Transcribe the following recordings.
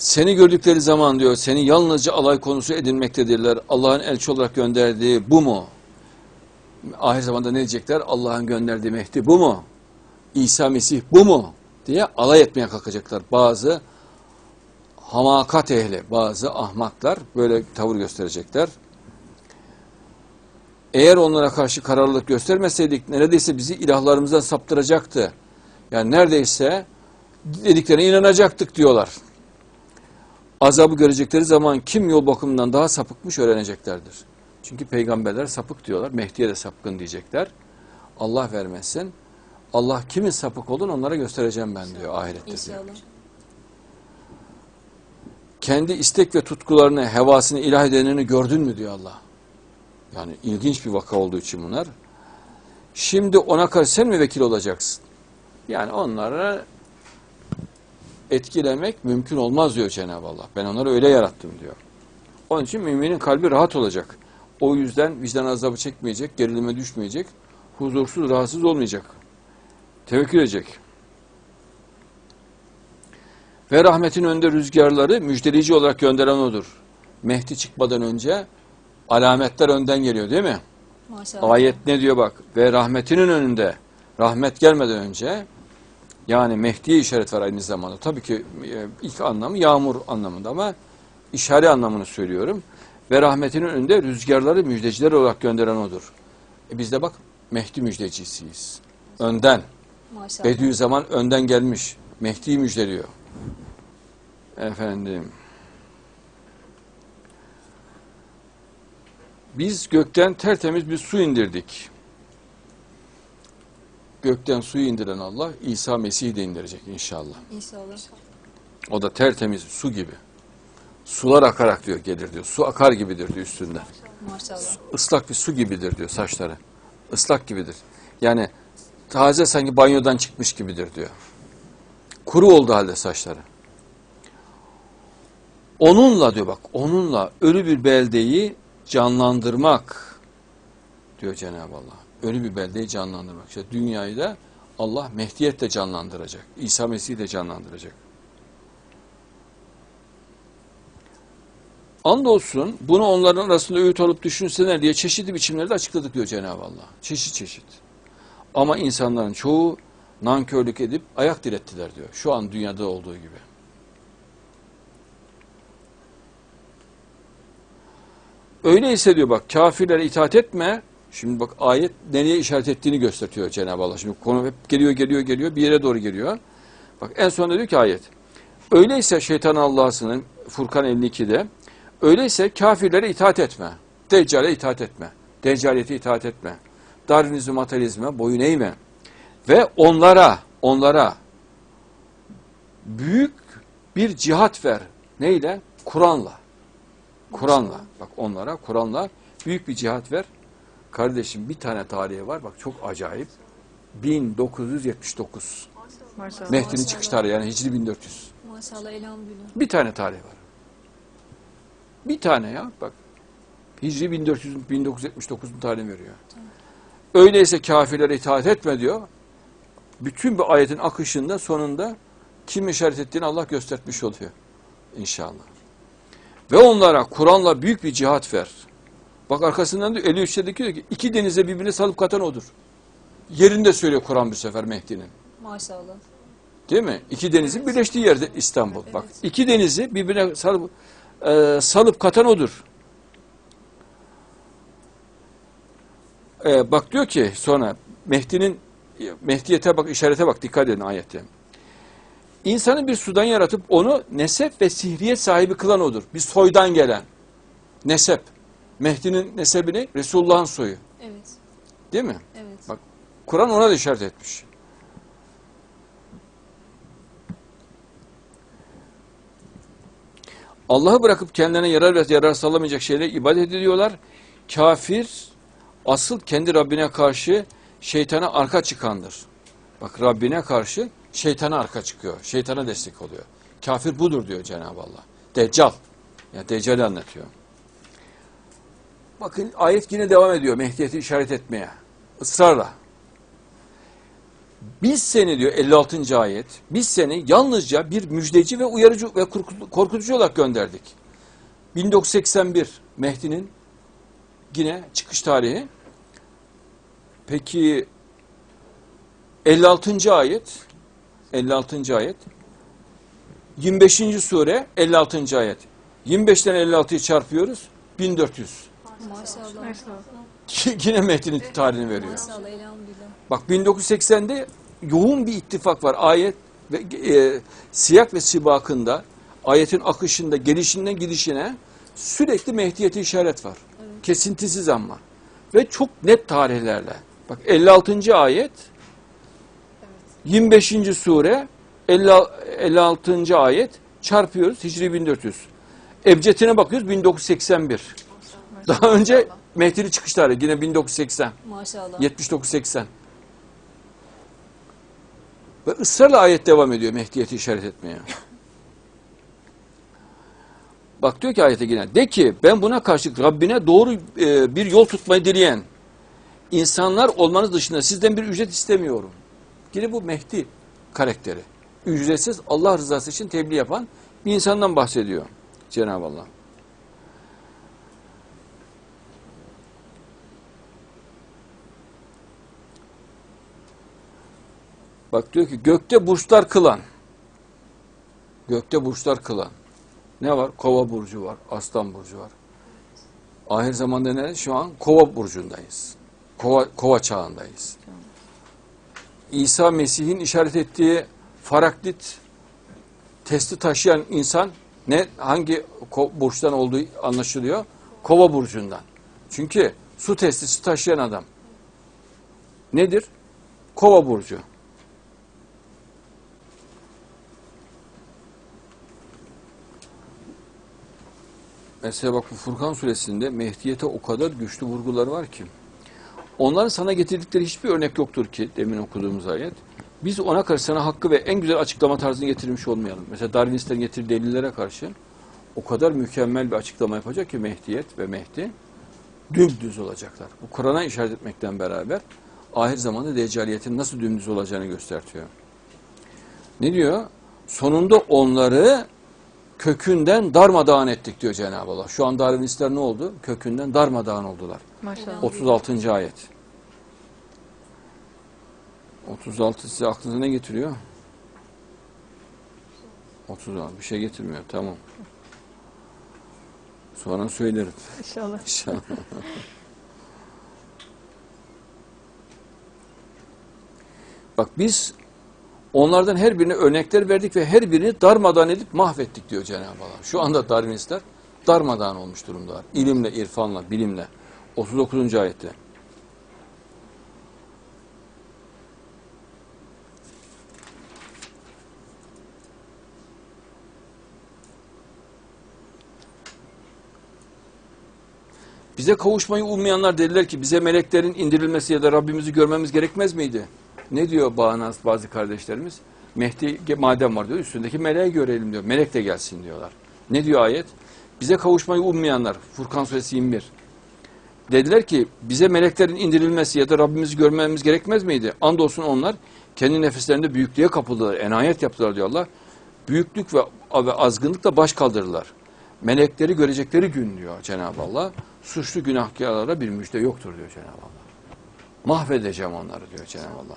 Seni gördükleri zaman diyor, seni yalnızca alay konusu edinmektedirler. Allah'ın elçi olarak gönderdiği bu mu? Ahir zamanda ne diyecekler? Allah'ın gönderdiği Mehdi bu mu? İsa Mesih bu mu? diye alay etmeye kalkacaklar. Bazı hamakat ehli, bazı ahmaklar böyle tavır gösterecekler. Eğer onlara karşı kararlılık göstermeseydik neredeyse bizi ilahlarımızdan saptıracaktı. Yani neredeyse dediklerine inanacaktık diyorlar. Azabı görecekleri zaman kim yol bakımından daha sapıkmış öğreneceklerdir. Çünkü peygamberler sapık diyorlar. Mehdi'ye de sapkın diyecekler. Allah vermesin. Allah kimin sapık olduğunu onlara göstereceğim ben diyor ahirette diyor. Kendi istek ve tutkularını, hevasını ilah edenini gördün mü diyor Allah. Yani ilginç bir vaka olduğu için bunlar. Şimdi ona karşı sen mi vekil olacaksın? Yani onlara etkilemek mümkün olmaz diyor Cenab-ı Allah. Ben onları öyle yarattım diyor. Onun için müminin kalbi rahat olacak. O yüzden vicdan azabı çekmeyecek, gerilime düşmeyecek, huzursuz, rahatsız olmayacak. Tevekkül edecek. Ve rahmetin önde rüzgarları müjdeleyici olarak gönderen odur. Mehdi çıkmadan önce alametler önden geliyor değil mi? Maşallah. Ayet ne diyor bak. Ve rahmetinin önünde rahmet gelmeden önce yani Mehdi'ye işaret var aynı zamanda. Tabii ki e, ilk anlamı yağmur anlamında ama işare anlamını söylüyorum. Ve rahmetinin önünde rüzgarları müjdeciler olarak gönderen odur. E biz de bak Mehdi müjdecisiyiz. Önden. Maşallah. Bediüzzaman önden gelmiş. Mehdi'yi müjdeliyor. Efendim. Biz gökten tertemiz bir su indirdik. Gökten suyu indiren Allah İsa Mesih'i de indirecek inşallah. İnşallah. O da tertemiz su gibi. Sular akarak diyor gelir diyor. Su akar gibidir diyor üstünden. Maşallah. Islak bir su gibidir diyor saçları. Islak gibidir. Yani taze sanki banyodan çıkmış gibidir diyor. Kuru oldu halde saçları. Onunla diyor bak, onunla ölü bir beldeyi canlandırmak diyor Cenab-ı Allah. Ölü bir beldeyi canlandırmak. İşte dünyayı da Allah Mehdiyet de canlandıracak. İsa Mesih'i de canlandıracak. Andolsun bunu onların arasında öğüt alıp düşünseler diye çeşitli biçimlerde açıkladık diyor Cenab-ı Allah. Çeşit çeşit. Ama insanların çoğu nankörlük edip ayak direttiler diyor. Şu an dünyada olduğu gibi. Öyleyse diyor bak kafirlere itaat etme. Şimdi bak ayet nereye işaret ettiğini gösteriyor Cenab-ı Allah. Şimdi konu hep geliyor geliyor geliyor bir yere doğru geliyor. Bak en sonunda diyor ki ayet. Öyleyse şeytan Allah'sının Furkan 52'de öyleyse kafirlere itaat etme. Deccale itaat etme. Deccaliyete itaat etme. Darwinizm, materizme boyun eğme. Ve onlara, onlara büyük bir cihat ver. Neyle? Kur'an'la. Kur'an'la. Bak onlara Kur'an'la büyük bir cihat ver. Kardeşim bir tane tarihi var. Bak çok acayip. 1979. Maşallah. Mehdi'nin çıkış tarihi yani Hicri 1400. Maşallah elhamdülillah. Bir tane tarih var. Bir tane ya bak. Hicri 1400 1979'un tarihini veriyor. Öyleyse kafirlere itaat etme diyor. Bütün bu ayetin akışında sonunda kim işaret ettiğini Allah göstermiş oluyor. İnşallah. Ve onlara Kur'an'la büyük bir cihat ver. Bak arkasından diyor 53'te diyor ki iki denize birbirini salıp katan odur. Yerinde söylüyor Kur'an bir sefer Mehdi'nin. Maşallah. Değil mi? İki denizin birleştiği yerde İstanbul. Bak iki denizi birbirine salıp, e, salıp katan odur. E, bak diyor ki sonra Mehdi'nin Mehdiyete bak işarete bak dikkat edin ayette. İnsanı bir sudan yaratıp onu nesep ve sihriyet sahibi kılan odur. Bir soydan gelen. Nesep. Mehdi'nin nesebini Resulullah'ın soyu. Evet. Değil mi? Evet. Bak Kur'an ona da işaret etmiş. Allah'ı bırakıp kendilerine yarar ve yarar sağlamayacak şeylere ibadet ediyorlar. Kafir asıl kendi Rabbine karşı şeytana arka çıkandır. Bak Rabbine karşı şeytana arka çıkıyor. Şeytana destek oluyor. Kafir budur diyor Cenab-ı Allah. Deccal. Yani Deccal'i anlatıyor. Bakın ayet yine devam ediyor Mehdiyeti işaret etmeye. Israrla. Biz seni diyor 56. ayet. Biz seni yalnızca bir müjdeci ve uyarıcı ve korku- korkutucu olarak gönderdik. 1981 Mehdi'nin yine çıkış tarihi. Peki 56. ayet 56. ayet 25. sure 56. ayet. 25'ten 56'yı çarpıyoruz 1400. Maşallah. Yine Mehdi'nin tarihini veriyor. Maşallah elhamdülillah. Bak 1980'de yoğun bir ittifak var. Ayet ve e, siyak ve sibakında ayetin akışında gelişinden gidişine sürekli Mehdiyete işaret var. Kesintisiz ama. Ve çok net tarihlerle. Bak 56. ayet 25. sure 50, 56. ayet çarpıyoruz Hicri 1400. Ebcedine bakıyoruz 1981. Daha önce Mehdi'nin çıkış tarihi yine 1980. Maşallah. 79-80. Ve ısrarla ayet devam ediyor Mehdiyeti işaret etmeye. Bak diyor ki ayete yine. De ki ben buna karşılık Rabbine doğru e, bir yol tutmayı dileyen insanlar olmanız dışında sizden bir ücret istemiyorum. Yine bu Mehdi karakteri. Ücretsiz Allah rızası için tebliğ yapan bir insandan bahsediyor Cenab-ı Allah. Bak diyor ki gökte burçlar kılan. Gökte burçlar kılan. Ne var? Kova burcu var, Aslan burcu var. Ahir zamanda ne? Şu an Kova burcundayız. Kova, Kova çağındayız. İsa Mesih'in işaret ettiği faraklit testi taşıyan insan ne hangi burçtan olduğu anlaşılıyor? Kova burcundan. Çünkü su testisi taşıyan adam. Nedir? Kova burcu. Mesela bak bu Furkan suresinde Mehdiyete o kadar güçlü vurguları var ki. Onların sana getirdikleri hiçbir örnek yoktur ki demin okuduğumuz ayet. Biz ona karşı sana hakkı ve en güzel açıklama tarzını getirmiş olmayalım. Mesela Darwinistlerin getirdiği delillere karşı o kadar mükemmel bir açıklama yapacak ki Mehdiyet ve Mehdi dümdüz olacaklar. Bu Kur'an'a işaret etmekten beraber ahir zamanda deccaliyetin nasıl dümdüz olacağını göstertiyor. Ne diyor? Sonunda onları kökünden darmadağın ettik diyor Cenab-ı Allah. Şu an Darwinistler ne oldu? Kökünden darmadağın oldular. Maşallah. 36. ayet. 36 size aklınıza ne getiriyor? 36 bir şey getirmiyor. Tamam. Sonra söylerim. İnşallah. İnşallah. Bak biz onlardan her birine örnekler verdik ve her birini darmadağın edip mahvettik diyor Cenab-ı Allah. Şu anda Darwinistler darmadağın olmuş durumdalar. İlimle, irfanla, bilimle. 39. ayette. Bize kavuşmayı ummayanlar dediler ki bize meleklerin indirilmesi ya da Rabbimizi görmemiz gerekmez miydi? Ne diyor bağnaz bazı kardeşlerimiz? Mehdi madem var diyor üstündeki meleği görelim diyor. Melek de gelsin diyorlar. Ne diyor ayet? Bize kavuşmayı ummayanlar. Furkan suresi 21. Dediler ki bize meleklerin indirilmesi ya da Rabbimizi görmemiz gerekmez miydi? Andolsun onlar kendi nefislerinde büyüklüğe kapıldılar. Enayet yaptılar diyor Allah. Büyüklük ve, ve azgınlıkla baş kaldırırlar. Melekleri görecekleri gün diyor Cenab-ı Allah. Suçlu günahkarlara bir müjde yoktur diyor Cenab-ı Allah. Mahvedeceğim onları diyor Cenab-ı Allah.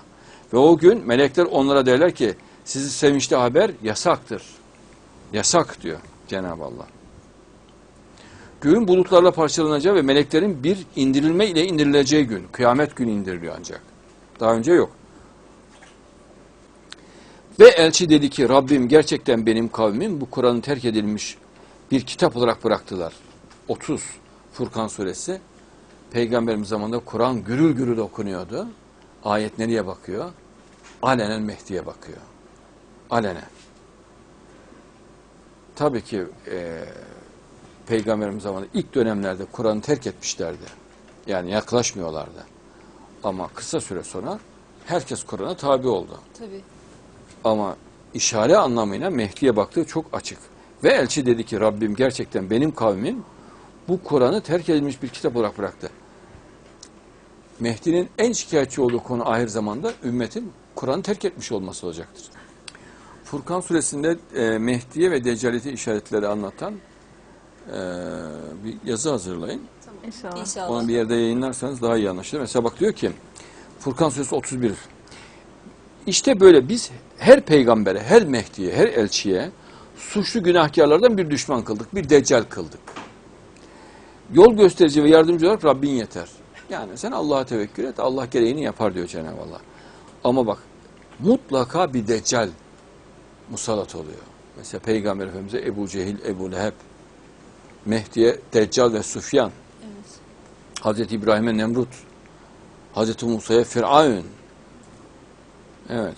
Ve o gün melekler onlara derler ki sizi sevinçli haber yasaktır. Yasak diyor Cenab-ı Allah. Göğün bulutlarla parçalanacağı ve meleklerin bir indirilme ile indirileceği gün. Kıyamet günü indiriliyor ancak. Daha önce yok. Ve elçi dedi ki Rabbim gerçekten benim kavmim bu Kur'an'ı terk edilmiş bir kitap olarak bıraktılar. 30 Furkan suresi. Peygamberimiz zamanında Kur'an gürül gürül okunuyordu. Ayet nereye bakıyor? Alenen Mehdi'ye bakıyor. Alenen. Tabii ki e, Peygamberimiz zamanında ilk dönemlerde Kur'an'ı terk etmişlerdi. Yani yaklaşmıyorlardı. Ama kısa süre sonra herkes Kur'an'a tabi oldu. Tabii. Ama işare anlamıyla Mehdi'ye baktığı çok açık. Ve elçi dedi ki Rabbim gerçekten benim kavmim bu Kur'an'ı terk edilmiş bir kitap olarak bıraktı. Mehdi'nin en şikayetçi olduğu konu ahir zamanda ümmetin Kur'an Kur'an'ı terk etmiş olması olacaktır. Furkan suresinde e, Mehdi'ye ve Deccalite işaretleri anlatan e, bir yazı hazırlayın. İnşallah. İnşallah. Onu bir yerde yayınlarsanız daha iyi anlaşılır. Mesela bak diyor ki Furkan suresi 31. İşte böyle biz her peygambere, her Mehdi'ye, her elçiye suçlu günahkarlardan bir düşman kıldık, bir deccal kıldık. Yol gösterici ve yardımcı olarak Rabbin yeter. Yani sen Allah'a tevekkül et, Allah gereğini yapar diyor Cenab-ı Allah. Ama bak mutlaka bir deccal musallat oluyor. Mesela Peygamber Efendimiz'e Ebu Cehil, Ebu Leheb, Mehdi'ye Deccal ve Sufyan, Evet. Hazreti İbrahim'e Nemrut, Hazreti Musa'ya Firavun. Evet.